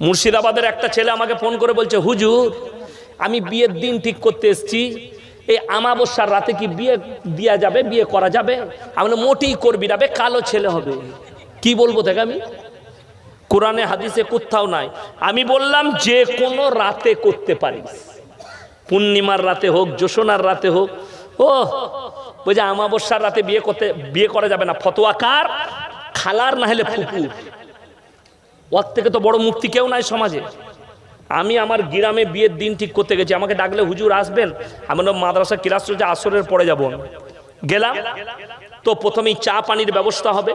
মুর্শিদাবাদের একটা ছেলে আমাকে ফোন করে বলছে, হুজুর, আমি বিয়ের দিন ঠিক করতে এসেছি। এই আমাবস্যার রাতে কি বিয়ে দেওয়া যাবে, বিয়ে করা যাবে? আমি মোটেই করবি না কালো ছেলে হবে। কি বলব দেখ আমি? কোরআনে, হাদিসে কোথাও নাই। আমি বললাম, যে কোনো রাতে করতে পারিস। পূর্ণিমার রাতে হোক জোসনার রাতে হোক, ও, বলছে, আমাবস্যার রাতে বিয়ে করতে, বিয়ে করা যাবে না। ফতোয়া কার? খালার না হলে ফুকুর ওর থেকে তো বড় মুক্তি কেউ নাই সমাজে। আমি আমার গ্রামে বিয়ের দিন ঠিক করতে গেছি। আমাকে ডাকলে হুজুর আসবেন? আমি বললাম, মাদ্রাসা ক্লাস চলছে আসরের পরে যাব। গেলাম। তো প্রথমেই চা পানির ব্যবস্থা হবে।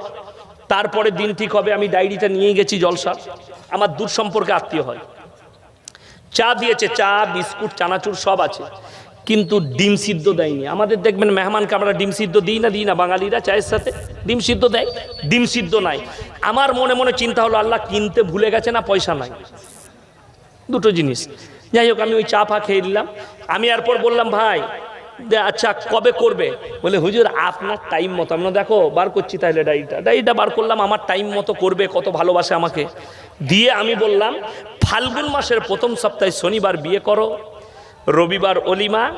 তারপরে দিন ঠিক হবে। আমি ডায়েরিটা নিয়ে গেছি জলসা। আমার দূর সম্পর্কে আত্মীয় হয়। চা দিয়েছে চা বিস্কুট চানাচুর সব আছে। কিন্তু ডিম সিদ্ধ দেয়নি। আমাদের দেখবেন মেহমানকে আমরা ডিম সিদ্ধ দিই না দিই না। বাঙালিরা চায়ের সাথে ডিম সিদ্ধ দেয়, ডিম সিদ্ধ নাই। আমার মনে মনে চিন্তা হলো, আল্লাহ কিনতে ভুলে গেছে না পয়সা নাই? দুটো জিনিস। যাই হোক, আমি ওই চা ফা খেয়ে নিলাম। আমি এরপর বললাম, ভাই আচ্ছা কবে করবে? বলে, হুজুর, আপনার টাইম মতো। আমরা দেখো, বার করছি তাহলে ডায়েরিটা ডায়েরিটা বার করলাম, আমার টাইম মতো করবে, কত ভালোবাসে আমাকে। দিয়ে আমি বললাম, ফাল্গুন মাসের প্রথম সপ্তাহে শনিবার বিয়ে করো। রবিবার অলিমা,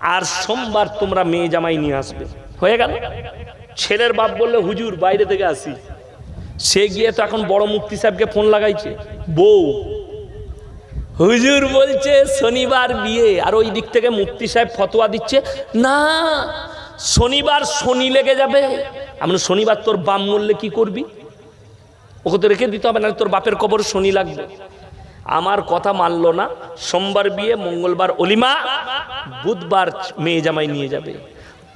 আর সোমবার তোমরা মেয়ে জামাই নিয়ে আসবে। হয়ে গেল? ছেলের বাপ বললে, হুজুর, বাইরে থেকে আসি। সে গিয়ে তো এখন বড় মুক্তি সাহেবকে ফোন লাগাইছে। বউ। হুজুর বলছে, শনিবার বিয়ে। আর ওই দিক থেকে মুক্তি সাহেব ফতোয়া দিচ্ছে, না, শনিবার শনি লেগে যাবে। আমরা শনিবার তোর বাম মূল্যে কি করবি? ওকে তো রেখে দিতে হবে না তোর বাপের কবর শনি লাগবে। আমার কথা মানলো না, সোমবার বিয়ে, মঙ্গলবার অলিমা, বুধবার মেয়ে জামাই নিয়ে যাবে।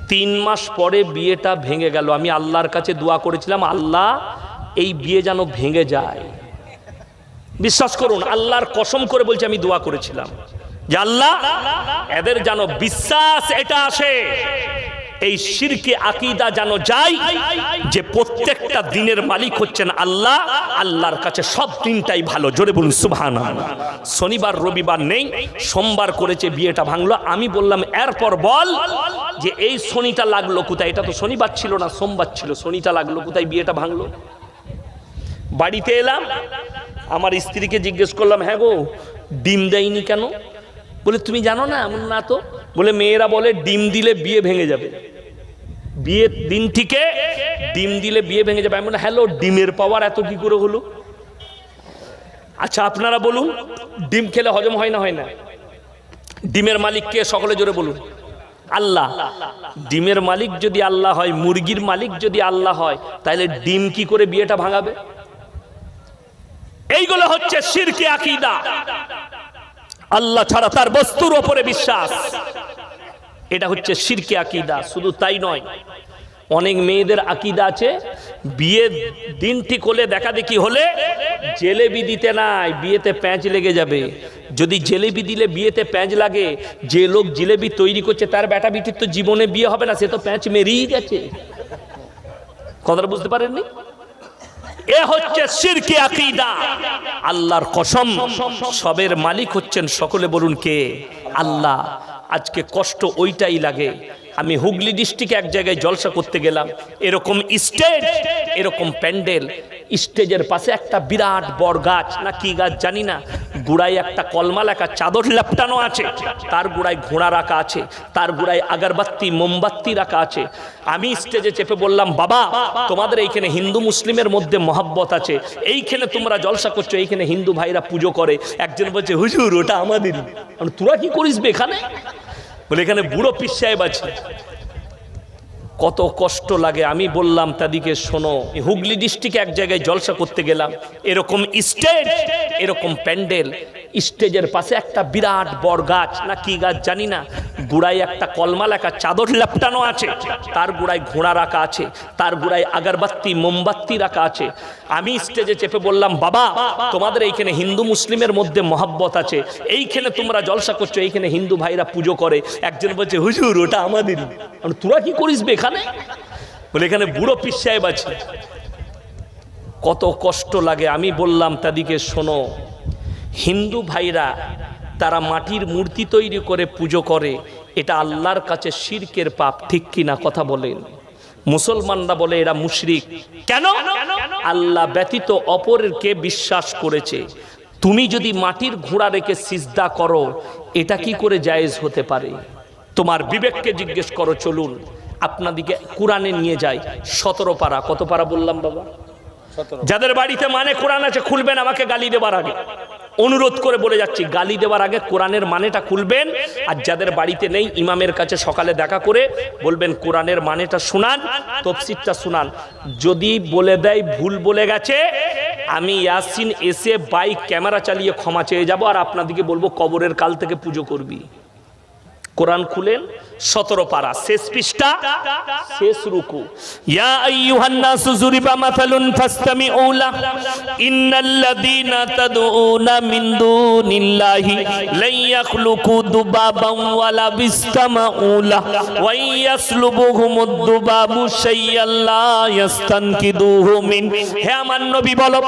তিন মাস পরে বিয়েটা ভেঙে গেল। আমি আল্লাহর কাছে দোয়া করেছিলাম, আল্লাহ, এই বিয়ে যেন ভেঙে যায়। বিশ্বাস করুন, আল্লাহর কসম করে বলছি, আমি দোয়া করেছিলাম। যে আল্লাহ, এদের যেন বিশ্বাস এটা আসে। এই শিরকে আকিদা যেন যাই যে প্রত্যেকটা দিনের মালিক হচ্ছেন আল্লাহ, আল্লাহর কাছে সব দিনটাই ভালো। জোরে বলুন সুবহান শনিবার, রবিবার নেই, সোমবার করেছে, বিয়েটা ভাঙলো। আমি বললাম, এরপর বল যে এই শনিটা লাগল কোথায়? এটা তো শনিবার ছিল না, সোমবার ছিল। শনিটা লাগল কোথায়? বিয়েটা ভাঙলো। বাড়িতে এলাম, আমার স্ত্রীকে জিজ্ঞেস করলাম হ্যাঁ গো, ডিম দেয়নি কেন? বলে, তুমি জানো না এমন না তো? বলে, মেয়েরা বলে, ডিম দিলে বিয়ে ভেঙে যাবে। বিয়ের দিন থেকে ডিম দিলে বিয়ে ভেঙে যাবে। এমন হ্যালো, ডিমের পাওয়ার এত কি করে হলো? আচ্ছা আপনারা বলুন, ডিম খেলে হজম হয় না হয় না? ডিমের মালিক কে? সকলে জোরে বলুন। আল্লাহ। ডিমের মালিক যদি আল্লাহ হয়, মুরগির মালিক যদি আল্লাহ হয় তাহলে ডিম কি করে বিয়েটা ভাঙাবে? এইগুলো হচ্ছে শিরকে আকিদা। আল্লাহ ছাড়া তার বস্তুর ওপরে বিশ্বাস। এটা হচ্ছে শিরকে আকিদা, শুধু তাই নয়। অনেক মেয়েদের আকিদা আছে বিয়ের দিন ঠিক হলে দেখা দেখি হলে জেলেবি দিতে নাই, বিয়েতে প্যাঁচ লেগে যাবে। যদি জেলেবি দিলে বিয়েতে প্যাঁচ লাগে, যে লোক জিলেবি তৈরি করছে, তার বেটা বিটির তো জীবনে বিয়ে হবে না, সে তো প্যাঁচ মেরেই গেছে। কথাটা বুঝতে পারেননি? এ হচ্ছে সিরকি আকিদা। আল্লাহর কসম, সবের মালিক হচ্ছেন, সকলে বলুন কে? আল্লাহ। আজকে কষ্ট ওইটাই লাগে। আমি হুগলি ডিস্ট্রিক্টে এক জায়গায় জলসা করতে গেলাম। এরকম স্টেজ এরকম প্যান্ডেল স্টেজের পাশে একটা বিরাট বড় গাছ। না কি গাছ জানি না। গুড়ায় একটা কলমা লেখা চাদর লেপটানো আছে। তার গুড়ায় ঘোড়া রাখা আছে। তার গুড়ায় আগরবাতি মোমবাতি রাখা আছে। আমি স্টেজে চেপে বললাম বাবা তোমাদের এইখানে হিন্দু মুসলিমের মধ্যে মহাব্বত আছে। এইখানে তোমরা জলসা করছ এইখানে হিন্দু ভাইরা পুজো করে। একজন বলছে হুজুর ওটা আমাদের আমি, তোরা কি করিস এখানে? বলে এখানে বুড়ো পিস সাহেব আছে। কত কষ্ট লাগে। আমি বললাম তাদিকে শোনো হুগলি ডিস্ট্রিক্টে এক জায়গায় জলসা করতে গেলাম। এরকম স্টেজ এরকম প্যান্ডেল স্টেজের পাশে একটা বিরাট বড় গাছ। না কি গাছ জানি না। গুড়ায় একটা কলমা লেখা চাদর লেপটানো আছে। তার গুড়ায় ঘোড়া রাখা আছে। তার গুড়ায় আগরবাতি মোমবাতি রাখা আছে। আমি স্টেজে চেপে বললাম বাবা তোমাদের এইখানে হিন্দু মুসলিমের মধ্যে মহাব্বত আছে। এইখানে তোমরা জলসা করছ এইখানে হিন্দু ভাইরা পুজো করে। একজন বলছে হুজুর ওটা আমাদেরই। আমি, তোরা কি করিস বে এখানে? বলে, এখানে বুড়ো পিস সাহেব আছে কত কষ্ট লাগে, আমি বললাম তাদিকে, শোনো, হিন্দু ভাইরা তারা মাটির মূর্তি তৈরি করে পুজো করে, এটা আল্লাহর কাছে শিরকের পাপ, ঠিক কিনা কথা বলেন? মুসলমানরা বলে, এরা মুশরিক। কেন? আল্লাহ ব্যতীত অপরকে বিশ্বাস করেছে। তুমি যদি মাটির ঘোড়া রেখে সিজদা করো, এটা কি করে জায়েজ হতে পারে? তোমার বিবেককে জিজ্ঞেস করো, চলুন আপনাদিকে কোরআনে নিয়ে যাই সতেরো পারা। কত পারা বললাম বাবা? যাদের বাড়িতে মানে কোরআন আছে খুলবেন আমাকে গালি দেবার আগে। অনুরোধ করে বলে যাচ্ছি গালি দেওয়ার আগে কোরআনের মানেটা খুলবেন। আর যাদের বাড়িতে নেই ইমামের কাছে সকালে দেখা করে বলবেন কোরআনের মানেটা শুনান তফসিরটা শুনান। যদি বলে দেয় ভুল বলে গেছে আমি ইয়াসিন এসে বাইক ক্যামেরা চালিয়ে ক্ষমা চেয়ে যাব আর আপনাদেরকে বলব কবরের কাল থেকে পুজো করবি। কোরআন খুলেন, সতেরো পারা, শেষ পৃষ্ঠা, শেষ রুকু। ইয়া আইয়ুহান নাসু যুরিবা মাসালুন ফাসতামিউ লা ইন্নাল্লাযীনা তাদউনা মিন দুনিল্লাহি লা ইয়াখলুকু দুবাবান ওয়ালা বিস্তামাউ লা ওয়া ইয়াসলুবুহুমুদ দুবাবু শাইয়ান লা ইয়াস্তানকিদুহু মিন। হে আমার নবী বলো,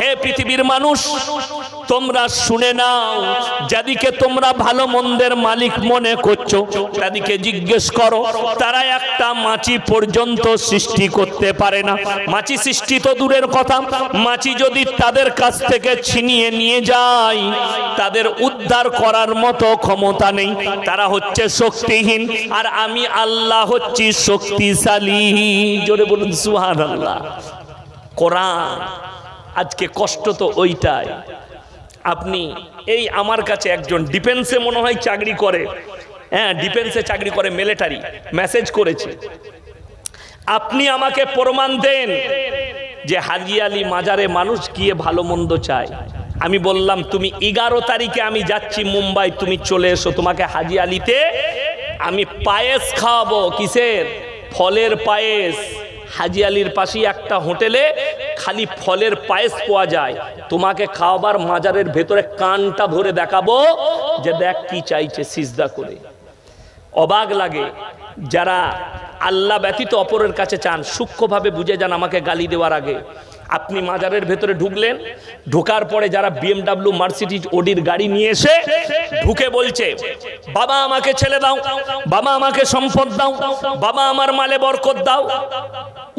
হে পৃথিবীর মানুষ, তোমরা শুনে নাও, যাদিকে তোমরা ভালো মন্দের মালিক মনে করছ? তাদিকে জিজ্ঞেস করো। তারা একটা মাছি পর্যন্ত সৃষ্টি করতে পারে না। মাছি সৃষ্টি তো দূরের কথা। মাছি যদি তাদের কাছ থেকে ছিনিয়ে নিয়ে যায়, তাদের উদ্ধার করার মতো ক্ষমতা নেই। তারা হচ্ছে শক্তিহীন। আর আমি আল্লাহ হচ্ছি শক্তিশালী। জোরে বলুন সুহান আল্লাহ কোরআন, আজকে কষ্ট তো ওইটাই। আপনি এই আমার কাছে একজন ডিফেন্সে মনে হয় চাকরি করে। হ্যাঁ ডিফেন্সে চাকরি করে মিলিটারি মেসেজ করেছে। আপনি আমাকে প্রমাণ দেন যে হাজি আলী মাজারে মানুষ গিয়ে ভালো মন্দ চায়। আমি বললাম, তুমি এগারো তারিখে আমি যাচ্ছি মুম্বাই, তুমি চলে এসো তোমাকে হাজি আলীতে। আমি পায়েস খাওয়াবো। কিসের? ফলের পায়েস। হাজি আলীর পাশেই একটা হোটেলে খালি ফলের পায়েস পাওয়া যায়। তোমাকে খাওয়াবার মাজারের ভেতরে কানটা ধরে দেখাবো যে দেখ কি চাইছে সিজদা করে। অবাক লাগে যারা আল্লাহ ব্যতীত অপরের কাছে চান, সূক্ষ্মভাবে বুঝে যান আমাকে গালি দেওয়ার আগে। আপনি মাজারের ভেতরে ঢুকলেন, ঢোকার পরে যারা বিএমডাব্লিউ, মার্সিডিজ ওডির গাড়ি নিয়ে এসে ঢুকে বলছে, বাবা আমাকে ছেলে দাও, বাবা আমাকে সম্পদ দাও, বাবা আমার মালে বরকত দাও।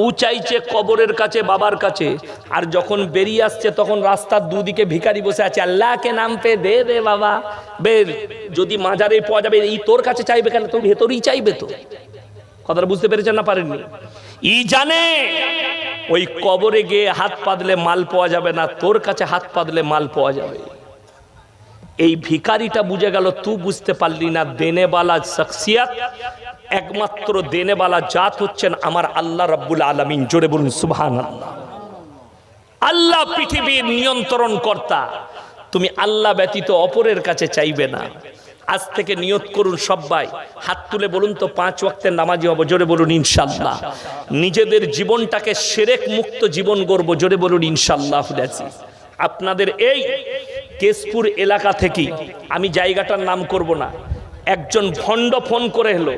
ও চাইছে কবরের কাছে, বাবার কাছে। আর যখন বেরিয়ে আসছে, তখন রাস্তার দুদিকে ভিখারি বসে আছে, আল্লাহকে নাম পে দে দে বাবা। বের, যদি মাজারে পাওয়া যাবে, এই তোর কাছে চাইবে কেন? তোর ভেতরেই চাইবে তো। কথাটা বুঝতে পেরেছেন না পারেননি? ই জানে, ওই কবরে গিয়ে হাত পাতলে মাল পাওয়া যাবে না, তোর কাছে হাত পাতলে মাল পাওয়া যাবে। এই ভিকারিটা বুঝে গেল তুই বুঝতে পারলি না দেনেবালা শখসিয়াত একমাত্র দেনেবালা জাত হচ্ছেন আমার আল্লাহ রাব্বুল আলামিন। জোরে বলুন সুবহান আল্লাহ পৃথিবীর নিয়ন্ত্রণ কর্তা তুমি আল্লাহ ব্যতীত অপরের কাছে চাইবে না। আজ থেকে নিয়ত করুন সবাই হাত তুলে বলুন তো, পাঁচ ওয়াক্তের নামাজি হব, জোরে বলুন, ইনশাল্লাহ। নিজেদের জীবনটাকে সেরেক মুক্ত জীবন গড়বো, জোরে বলুন, ইনশাল্লাহ। আপনাদের এই কেশপুর এলাকা থেকে আমি জায়গাটার নাম করব না। একজন ভণ্ড ফোন করে হলো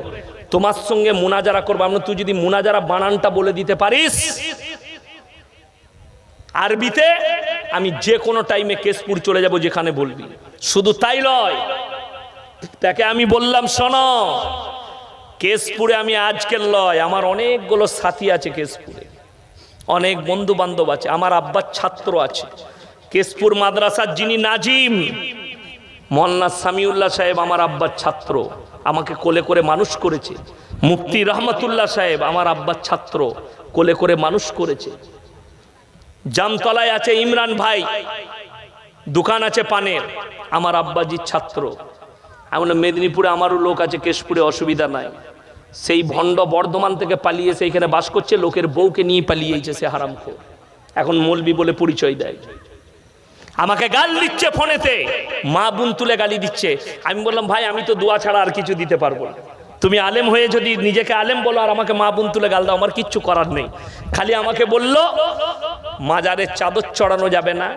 তোমার সঙ্গে মুনাজারা করব। আমরা তুই যদি মুনাজারা বানানটা বলে দিতে পারিস, আরবিতে আমি যে কোনো টাইমে কেশপুর চলে যাব যেখানে বলবি। শুধু তাই লয়। তাকে আমি বললাম, শোনো, কেশপুরে আমি আজকের লয়। আমার অনেকগুলো সাথী আছে কেশপুরে। অনেক বন্ধু বান্ধব আছে। আমার আব্বার ছাত্র আছে। কেশপুর মাদ্রাসার যিনি নাজিম মল্লা সামিউল্লাহ সাহেব আমার আব্বার ছাত্র। আমাকে কোলে করে মানুষ করেছে। মুফতি রহমতুল্লাহ সাহেব আমার আব্বার ছাত্র, কোলে করে মানুষ করেছে। জামতলায় আছে ইমরান ভাই, দোকান আছে পানের, আমার আব্বাজির ছাত্র। এমন মেদিনীপুরে আমারও লোক আছে, কেশপুরে অসুবিধা নাই। সেই ভণ্ড বর্ধমান থেকে পালিয়ে সেইখানে বাস করছে, লোকের বউকে নিয়ে পালিয়েছে সে হারামখোর। এখন মলবি বলে পরিচয় দেয়। আমাকে গাল দিচ্ছে ফোনেতে। মা বোন তুলে গালি দিচ্ছে। আমি বললাম, ভাই, আমি তো দোয়া ছাড়া আর কিছু দিতে পারব না। তুমি আলেম হয়ে যদি নিজেকে আলেম বলো আর আমাকে মা বোন তুলে গাল দাও, আমার কিচ্ছু করার নেই। খালি আমাকে বলল, মাজারে চাদর চড়ানো যাবে না,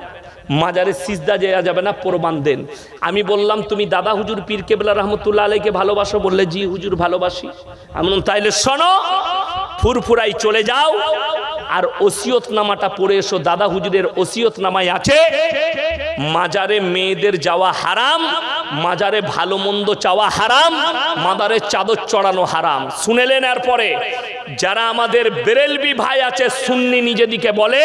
মাজারে সিজদা দেওয়া যাবে না, প্রমাণ দেন। আমি বললাম, তুমি দাদা হুজুর পীর কেবলা রহমতুল্লাহ আলাইকে ভালোবাসো বললে, জি হুজুর, ভালোবাসি। আমি তাইলে শোনো, ফুরফুরাই চলে যাও আর ওসিয়ত নামাটা পড়ে এসো। দাদা হুজুরের ওসিয়ত নামায় আছে মাজারে মেয়েদের যাওয়া হারাম মাজারে ভালো মন্দ চাওয়া হারাম মাদারে চাদর চড়ানো হারাম। শুনেলেন এরপরে, যারা আমাদের বেরেলবি ভাই আছে, সুন্নি নিজেদিকে বলে,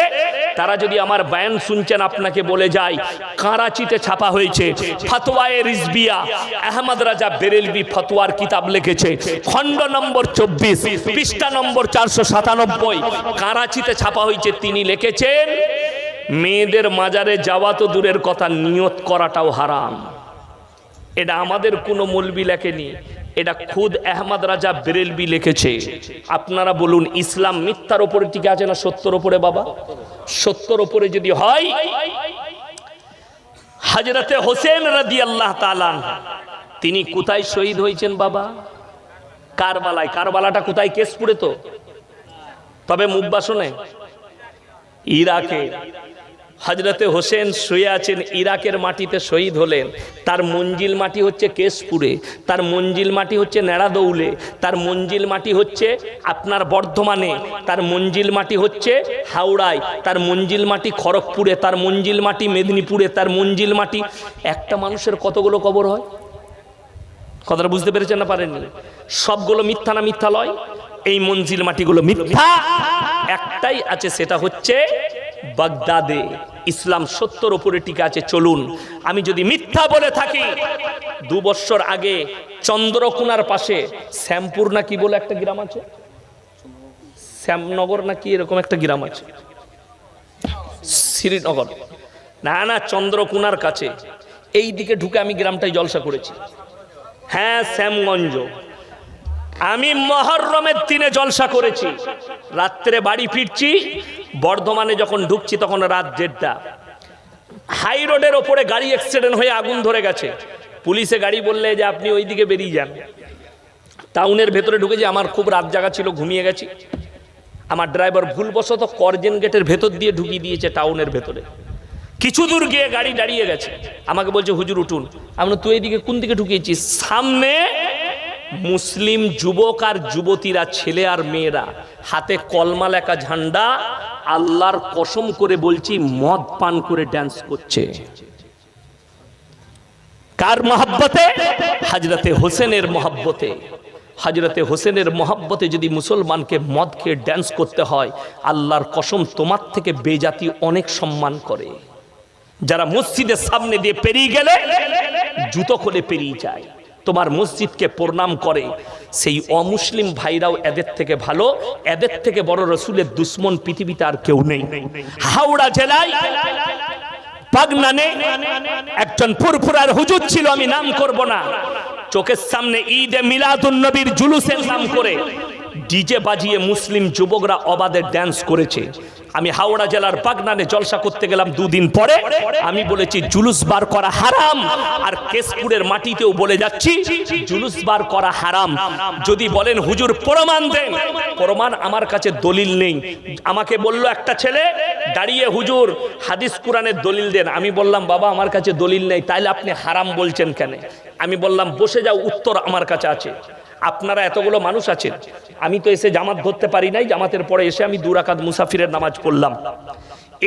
তারা যদি আমার বয়ান শুনছেন, আপনাকে বলে যায় কারাচিতে ছাপা হয়েছে, ফতোয়ায়ে রিজবিয়া, আহমদ রাজা বেরেলবি ফতোয়ার কিতাব লিখেছে, খণ্ড নম্বর চব্বিশ, পৃষ্ঠা নম্বর চারশো সাতানব্বই কারাচিতে ছাপা হয়েছে, তিনি লিখেছেন, মেয়েদের মাজারে যাওয়া তো দূরের কথা, নিয়ত করাটাও হারাম। এটা আমাদের কোনো মলবি লেখেনি। এটা খুদ আহমদ রাজা বেরেলবি লিখেছে। আপনারা বলুন, ইসলাম মিথ্যার ওপরে টিকে আছে না সত্যর ওপরে, বাবা? সত্যর ওপরে যদি হয়, হাজরতে হোসেন রাদি আল্লাহ তিনি কোথায় শহীদ হয়েছেন, বাবা? কারবালায়। কারবালাটা কোথায়? কেশপুরে তো। তবে মুব্বা শোনে ইরাকে। হজরতে হোসেন শুয়ে আছেন ইরাকের মাটিতে শহীদ হলেন। তার মঞ্জিল মাটি হচ্ছে কেশপুরে, তার মঞ্জিল মাটি হচ্ছে নেড়াদৌলে, তার মঞ্জিল মাটি হচ্ছে আপনার বর্ধমানে, তার মঞ্জিল মাটি হচ্ছে হাওড়ায়, তার মঞ্জিল মাটি খড়গপুরে, তার মঞ্জিল মাটি মেদিনীপুরে, তার মঞ্জিল মাটি একটা মানুষের কতগুলো কবর হয়? কথাটা বুঝতে পেরেছেন না পারেননি? সবগুলো মিথ্যা না মিথ্যা লয় এই মঞ্জিল মাটিগুলো মিথ্যা। একটাই আছে, সেটা হচ্ছে বাগদাদে ইসলাম সত্যর ওপরে টিকে আছে, চলুন। আমি যদি মিথ্যা বলে থাকি, দু বছর আগে চন্দ্রকোনার পাশে শ্যামপুর না কি বলে একটা গ্রাম আছে? শ্যামনগর না কি এরকম একটা গ্রাম আছে? শ্রীনগর। না না, চন্দ্রকোনার কাছে। এই দিকে ঢুকে আমি গ্রামটাই জলসা করেছি। হ্যাঁ শ্যামগঞ্জ। আমি মহরমের দিনে জলসা করেছি। রাত্রে বাড়ি ফিরছি বর্ধমানে যখন ঢুকছি তখন রাত দেড়টা। হাই রোডের ওপরে গাড়ি অ্যাক্সিডেন্ট হয়ে আগুন ধরে গেছে। পুলিশে গাড়ি বললে যে আপনি ওই দিকে বেরিয়ে যান। টাউনের ভেতরে ঢুকেছি আমার খুব রাত জাগা ছিল, ঘুমিয়ে গেছি। আমার ড্রাইভার ভুলবশত করজেন গেটের ভেতর দিয়ে ঢুকিয়ে দিয়েছে টাউনের ভেতরে। কিছু দূর গিয়ে গাড়ি দাঁড়িয়ে গেছে। আমাকে বলছে, হুজুর, উঠুন। আমরা তুই এইদিকে কোন দিকে ঢুকিয়েছিস? সামনে মুসলিম যুবক আর যুবতীরা, ছেলে আর মেয়েরা, হাতে কলমা লেখা ঝান্ডা, আল্লাহর কসম করে বলছি, মদ পান করে ড্যান্স করছে। কার মহাব্বতে? হাজরতে হোসেনের মহাব্বতে। হাজরতে হোসেনের মহাব্বতে যদি মুসলমানকে মদ খেয়ে ড্যান্স করতে হয়, আল্লাহর কসম তোমার থেকে বেজাতি অনেক সম্মান করে। যারা মসজিদের সামনে দিয়ে পেরিয়ে গেলে, জুতো খুলে পেরিয়ে যায়। তোমার মসজিদকে প্রণাম করে। সেই অমুসলিম ভাইরাও এদের থেকে ভালো, এদের থেকে বড় রসুলের দুশ্মন পৃথিবীতে আর কেউ নেই। হাওড়া জেলায় পাগনানে একজন ফুরফুরার হুজুর ছিল, আমি নাম করব না। চোখের সামনে ঈদে মিলাদুন নবীর জুলুসের নাম করে ডিজে বাজিয়ে মুসলিম যুবকরা অবাধে ড্যান্স করেছে। আমি হাওড়া জেলার বাগনানে জলসা করতে গেলাম দুদিন পরে। আমি বলেছি, জুলুস বার করা হারাম। আর কেশপুরের মাটিতেও বলে যাচ্ছি, জুলুস বার করা হারাম। যদি বলেন, হুজুর, প্রমাণ দেন। প্রমাণ আমার কাছে দলিল নেই। আমাকে বলল একটা ছেলে, দাঁড়িয়ে হুজুর, হাদিস কোরআনের দলিল দেন। আমি বললাম, বাবা, আমার কাছে দলিল নেই, তাইলে আপনি হারাম বলছেন কেন? আমি বললাম, বসে যাও, উত্তর আমার কাছে আছে। আপনারা এতগুলো মানুষ আছেন। আমি তো এসে জামাত ধরতে পারি নাই, জামাতের পরে এসে আমি দুরাকাত মুসাফিরের নামাজ পড়লাম।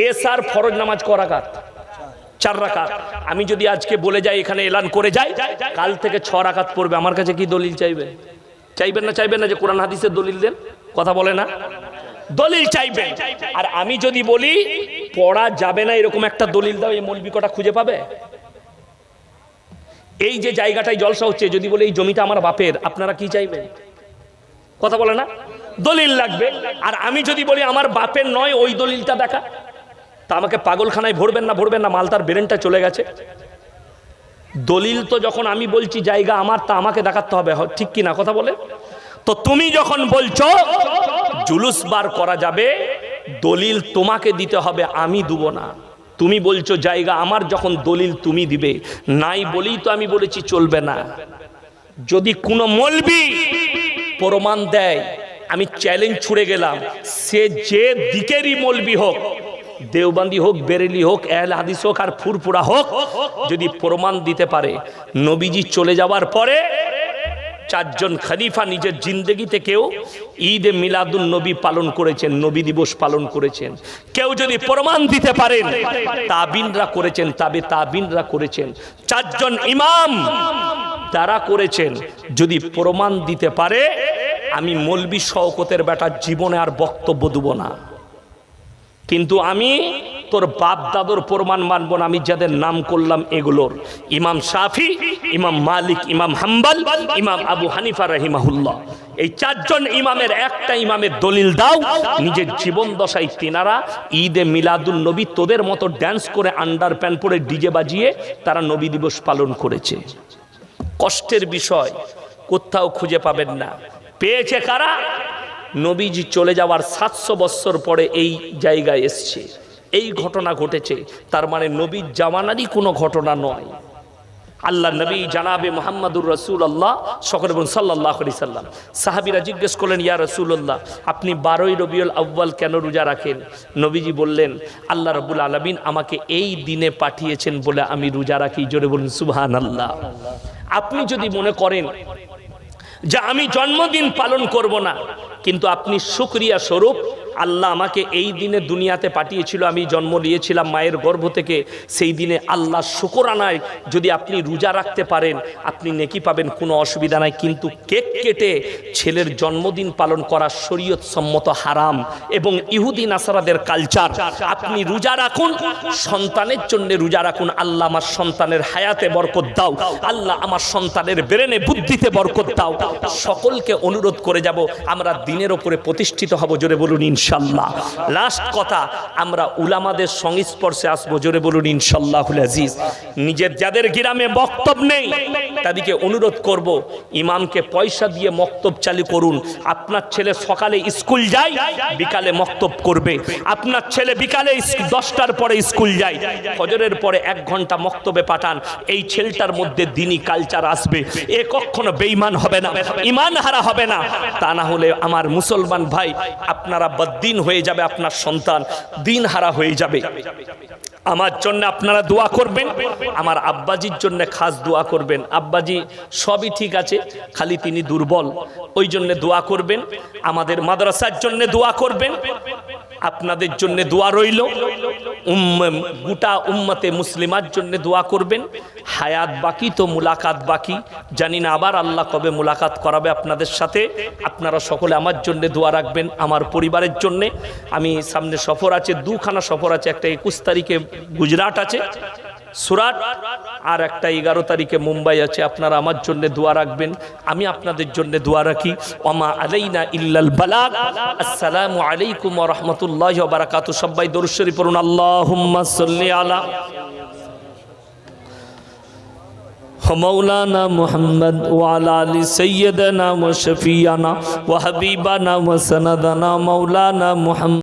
এসার ফরজ নামাজ করাকাত চার রাকাত। আমি যদি আজকে বলে যাই, এখানে এলান করে যাই, কাল থেকে ছ রাকাত পড়বে। আমার কাছে কি দলিল চাইবে চাইবেন না চাইবেন না যে কোরআন হাদিসের দলিল দেন? কথা বলে না? দলিল চাইবে আর আমি যদি বলি, পড়া যাবে না এরকম একটা দলিল দাও, এই মৌলবি কটা খুঁজে পাবে? এই যে জায়গাটায় জলসা হচ্ছে, যদি বলে এই জমিটা আমার বাপের, আপনারা কি চাইবেন? কথা বলে না? দলিল লাগবে। আর আমি যদি বলি আমার বাপের নয়, ওই দলিলটা দেখা। তা আমাকে পাগলখানায় ভরবেন না ভরবেন না মালতার ব্রেনটা চলে গেছে। দলিল তো যখন আমি বলছি জায়গা আমার, তা আমাকে দেখাতে হবে ঠিক কি না কথা বলে? তো তুমি যখন বলছো, জুলুস বার করা যাবে, দলিল তোমাকে দিতে হবে, আমি দেবো না। তুমি বলছো জায়গা, আমার যখন দলিল তুমি দিবে। নাই বলেই তো আমি বলেছি চলবে না। যদি কোনো মলবি প্রমাণ দেয়, আমি চ্যালেঞ্জ ছুড়ে গেলাম। সে যে দিকেরই মলবি হোক, দেওবান্দি হোক, বেরেলি হোক এহল হাদিস হোক আর ফুরফুরা হোক, যদি প্রমাণ দিতে পারে, নবীজি চলে যাওয়ার পরে চারজন খালিফা নিজের জিন্দগিতে কেউ ঈদে মিলাদুন নবী পালন করেছেন, নবী দিবস পালন করেছেন। কেউ যদি প্রমাণ দিতে পারেন, তাবিনরা করেছেন, তাবে তাবিনরা করেছেন। চারজন ইমাম তারা করেছেন। যদি প্রমাণ দিতে পারে, আমি মলবি শওকতের বেটার জীবনে আর বক্তব্য দেব না। কিন্তু আমি তোর বাপ দাদুর প্রমাণ মানব না, আমি যাদের নাম করলাম এগুলোর। ইমাম শাফি, ইমাম মালিক, ইমাম হাম্বাল, ইমাম আবু হানিফা রহিমাহুল্লাহ। এই চারজন ইমামের একটা ইমামের দলিল দাও, নিজের জীবন দশায় তিনারা ঈদে মিলাদুল নবী তোদের মতো ড্যান্স করে আন্ডার প্যান্ট পরে ডিজে বাজিয়ে তারা নবী দিবস পালন করেছে। কষ্টের বিষয়, কোথাও খুঁজে পাবেন না। পেয়েছে কারা? নবীজি চলে যাওয়ার সাতশো বৎসর পরে এই জায়গায় এসছে। এই ঘটনা ঘটেছে। তার মানে নবীর জামানারই কোনো ঘটনা নয়। আল্লাহ নবী জানাবে মোহাম্মদুর রসুল আল্লাহ সকল এবং সাল্লাহ আলি সাল্লাম। সাহাবিরা জিজ্ঞেস করলেন, ইয়া রসুল্লাহ আপনি বারোই রবিউল আব্বাল কেন রোজা রাখেন? নবীজি বললেন, আল্লাহ রবুল আলমিন আমাকে এই দিনে পাঠিয়েছেন বলে আমি রোজা রাখি। জোরে বলুন সুবহান আল্লাহ আপনি যদি মনে করেন যে আমি জন্মদিন পালন করব না, কিন্তু আপনি শুক্রিয়া স্বরূপ আল্লাহ আমাকে এই দিনে দুনিয়াতে পাঠিয়েছিল, আমি জন্ম নিয়েছিলাম মায়ের গর্ভ থেকে। সেই দিনে আল্লাহ শুকরানায় যদি আপনি রোজা রাখতে পারেন, আপনি নেকি পাবেন, কোনো অসুবিধা নাই। কিন্তু কেক কেটে ছেলের জন্মদিন পালন করা শরীয়ত সম্মত হারাম এবং ইহুদি নাসারাদের কালচার। আপনি রোজা রাখুন, সন্তানের জন্য রোজা রাখুন। আল্লাহ আমার সন্তানের হায়াতে বরকত দাও। আল্লাহ আমার সন্তানের ব্রেনে বুদ্ধিতে বরকত দাও। সকলকে অনুরোধ করে যাব, আমরা দিনের ওপরে প্রতিষ্ঠিত হব, জোরে বলুন ইনশাল্লাহ। লাস্ট কথা, আমরা উলামাদের সংস্পর্শে আসব, জোরে বলুন ইনশাল্লাহ আজিজ। নিজের যাদের গ্রামে বক্তব্য নেই, তাদেরকে অনুরোধ করব, ইমামকে পয়সা দিয়ে মক্তব চালু করুন। আপনার ছেলে সকালে স্কুল যায়, বিকালে মক্তব করবে। আপনার ছেলে বিকালে দশটার পরে স্কুল যায়, ফজরের পরে এক ঘণ্টা মক্তবে পাঠান। এই ছেলেটার মধ্যে দিনই কালচার আসবে। এ কখনো বেইমান হবে না ইমান হারা হবে না। তা না হলে আমার মুসলমান ভাই, আপনারা বদ্দিন হয়ে যাবে আপনার সন্তান, দিন হারা হয়ে যাবে। আমার জন্য আপনারা দোয়া করবেন, আমার আব্বাজির জন্য খাস দোয়া করবেন। আব্বাজি সবই ঠিক আছে, খালি তিনি দুর্বল, ওই জন্য দোয়া করবেন। আমাদের মাদ্রাসার জন্য দোয়া করবেন। আপনাদের জন্য দোয়া রইল। গোটা উম্মতে মুসলিমার জন্য দোয়া করবেন। হায়াত বাকি তো মুলাকাত বাকি। জানি না আবার আল্লাহ কবে মুলাকাত করাবে আপনাদের সাথে। আপনারা সকলে আমার জন্য দোয়া রাখবেন। আমার পরিবারের জন্য আমি সামনে সফর আছে, দুখানা সফর আছে, একটা একুশ তারিখে গুজরাট আছে, সুরাট, আর একটা এগারো তারিখে মুম্বাই আছে। আপনারা আমার জন্য দোয়া রাখবেন, আমি আপনাদের জন্য দোয়া রাখি। ওমা আলাইনা ইল্লাল বালাগ। আসসালামু আলাইকুম ওয়া রাহমাতুল্লাহি ওয়া বারাকাতুহু। সবাই দরুদ শরীফ পড়ুন। আল্লাহুম্মা সাল্লি আলা مولانا محمد وعلى ال سيدنا وشفيعنا وحبيبنا وسندنا مولانا محمد